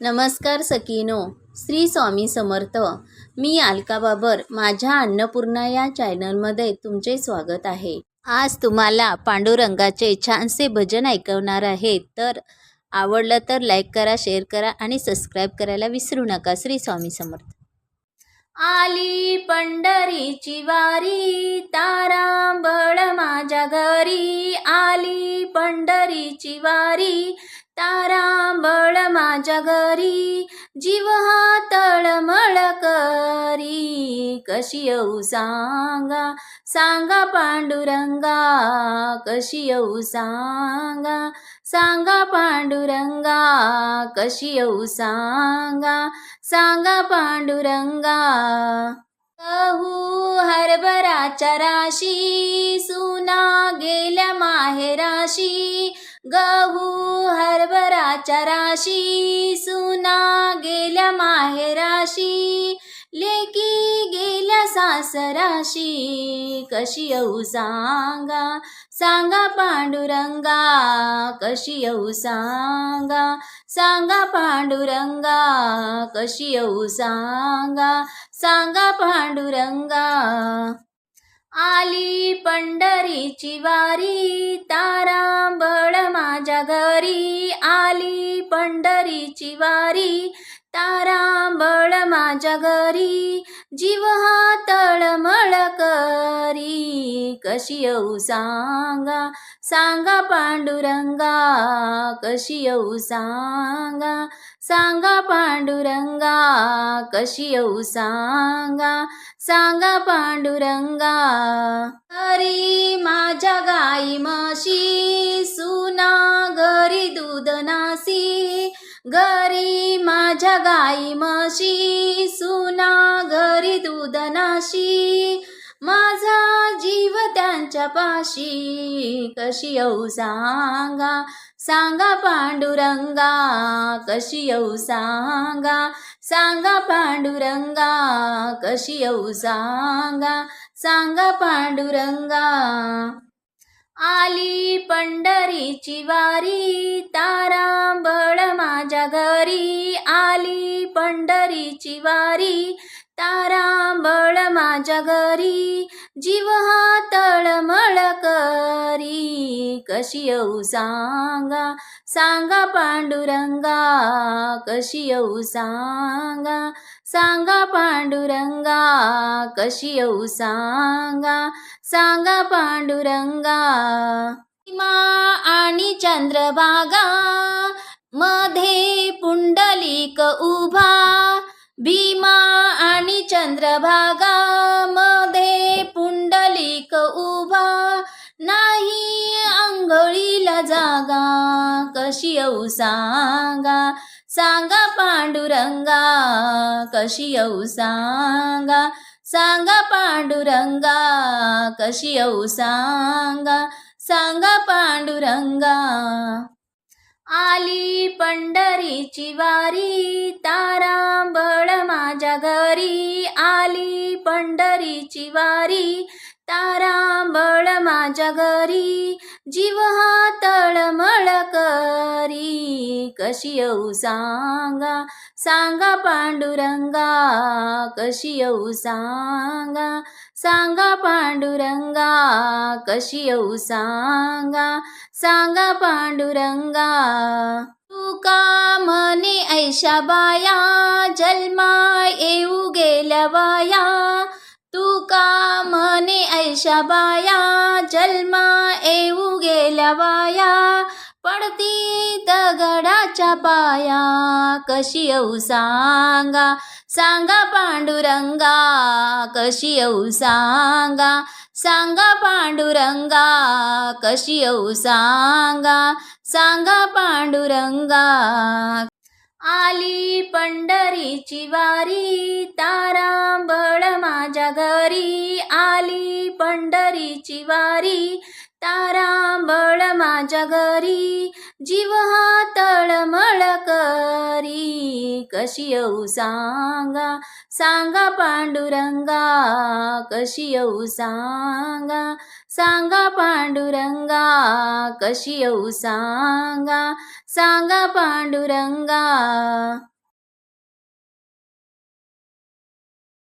नमस्कार सकीनो श्री स्वामी समर्थ. मी अलका बाबर माझ्या अन्नपूर्णा या चॅनलमध्ये तुमचे स्वागत आहे. आज तुम्हाला पांडुरंगाचे छानसे भजन ऐकवणार आहे तर आवडलं तर लाईक करा शेअर करा आणि सबस्क्राईब करायला विसरू नका. श्री स्वामी समर्थ. आली पंढरीची वारी तारांबळ माझ्या घरी. आली पंढरीची वारी तारांबळ माझ्या घरी जीव हा तळमळ करी. कशी येऊ सांगा सांगा पांडुरंगा. कशी येऊ सांगा सांगा पांडुरंगा. कशी येऊ सांगा सांगा पांडुरंगा. अहू हरभराच्या राशी सुना गेल्या माहेराशी. गहू सराशी सुना गेल्या माहेराशी लेकी गेल्या सासराशी. कशी येऊ सांगा सांगा पांडुरंगा. कशी येऊ सांगा सांगा पांडुरंगा. कशी येऊ सांगा सांगा पांडुरंगा. आली पंढरीची वारी तारांबळ माझ्या घरी आली. पंढरीची वारी तारांबळ माझ्या घरी जीव हा तळमळ करी. कशी येऊ सांगा सांगा पांडुरंगा कशी येऊ सांगा सांगा पांडुरंगा कशी येऊ सांगा सांगा पांडुरंगा. हरी माझ्या गाई म्हशी घरी माझ्या गाई म्हशी सुना घरी दूध नाशी माझा जीव त्यांच्या पाशी कशी येऊ सांगा? सांगा पांडुरंगा कशी येऊ सांगा? सांगा पांडुरंगा कशी येऊ सांगा? सांगा पांडुरंगा. आली पंढरीची वारी तारांबळ माझ्या घरी. आली पंढरीची वारी तारांबळ माझ्या घरी. जीव हा तळमळ करी. कशी येऊ सांगा? सांगा पांडुरंगा. कशी येऊ सांगा? सांगा पांडुरंगा. कशी येऊ सांगा? सांगा पांडुरंगा. मा आणि चंद्रभागा मध्ये पुंडलिक उभा. भीमा आणि चंद्रभागा जागा कशी येऊ सांगा? सांगा पांडुरंगा कशी येऊ सांगा? सांगा पांडुरंगा कशी येऊ सांगा? सांगा पांडुरंगा. आली पंढरीची वारी तारांबळ माझ्या घरी. आली पंढरीची वारी तारांबळ माझ्या घरी. जीव हा तळमळ करी. कशी येऊ सांगा? सांगा पांडुरंगा. कशी येऊ सांगा? सांगा पांडुरंगा. कशी येऊ सांगा? सांगा पांडुरंगा. तुका म्हणे ऐशा बाया? जन्मा येऊ गेल्या बाया तुका म्हणे ऐशा बाया? जन्मा येऊ गेल्या बाया पडती दगडाच्या पाया. कशी येऊ सांगा सांगा पांडुरंगा. कशी येऊ सांगा सांगा पांडुरंगा. कशी येऊ सांगा सांगा पांडुरंगा. आली पंढरीची वारी तारांबळ माझ्या घरी. आली पंढरीची वारी तारांबळ माझ्या घरी. जीव हा तळमळ कर कशी येऊ सांगा सांगा पांडुरंगा कशी येऊ सांगा सांगा पांडुरंगा कशी येऊ सांगा सांगा पांडुरंगा.